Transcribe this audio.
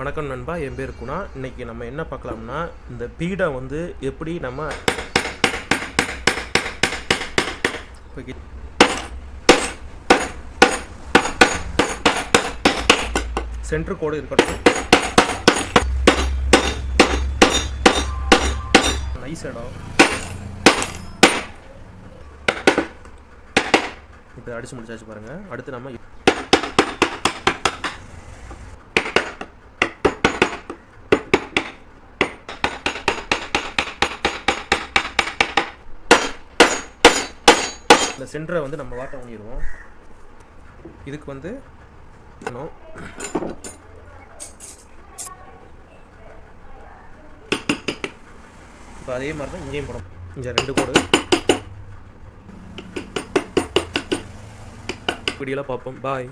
வணக்கம் நண்பா என் பேர் குணா. இன்னைக்கு நம்ம என்ன பார்க்கலாம்னா இந்த பீடை வந்து எப்படி நம்ம சென்ட்ரு கோடு இருக்கட்டும். நைஸ் இடம் இப்போ அடிச்சு முடிச்சாச்சு பாருங்க. அடுத்து நம்ம இந்த சென்டரை வந்து நம்ம வாட்டை பண்ணிடுவோம் இதுக்கு வந்து நோ இப்போ அதே மாதிரி தான் இங்கேயும் போடும் இங்கே ரெண்டு கோடு. வீடியோலாம் பார்ப்போம். பாய்